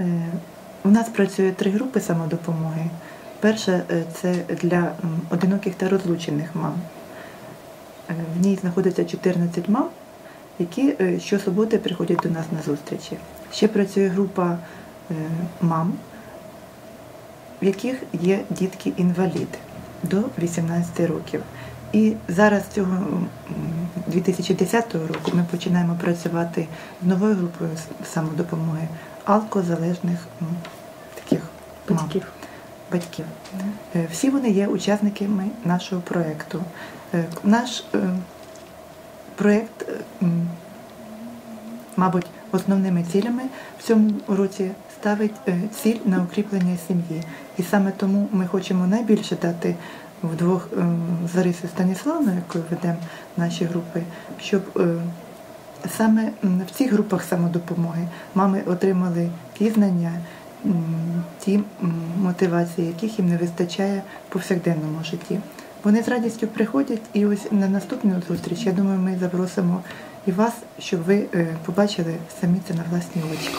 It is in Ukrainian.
Е, У нас працює три групи самодопомоги. Перша е, це для одиноких та розлучених мам. Е, В ній знаходиться 14 мам, які щосуботи приходять до нас на зустрічі. Ще працює група мам, в яких є дітки-інваліди до 18 років. І зараз цього м, 2010 року ми починаємо працювати з новою групою самодопомоги алкозалежних м, таких мам, Батьків. батьків. Е, Всі вони є учасниками нашого проєкту. Е, Наш е, проєкт, мабуть, основними цілями в цьому році ставить ціль на укріплення сім'ї. І саме тому ми хочемо найбільше дати вдвох е, з Ларисою Станіславною, якою ведемо наші групи, щоб саме в цих групах самодопомоги мами отримали ті знання, ті мотивації, яких їм не вистачає в повсякденному житті. Вони з радістю приходять, і ось на наступну зустріч, я думаю, ми запросимо і вас, щоб ви е, побачили самі це на власні очі.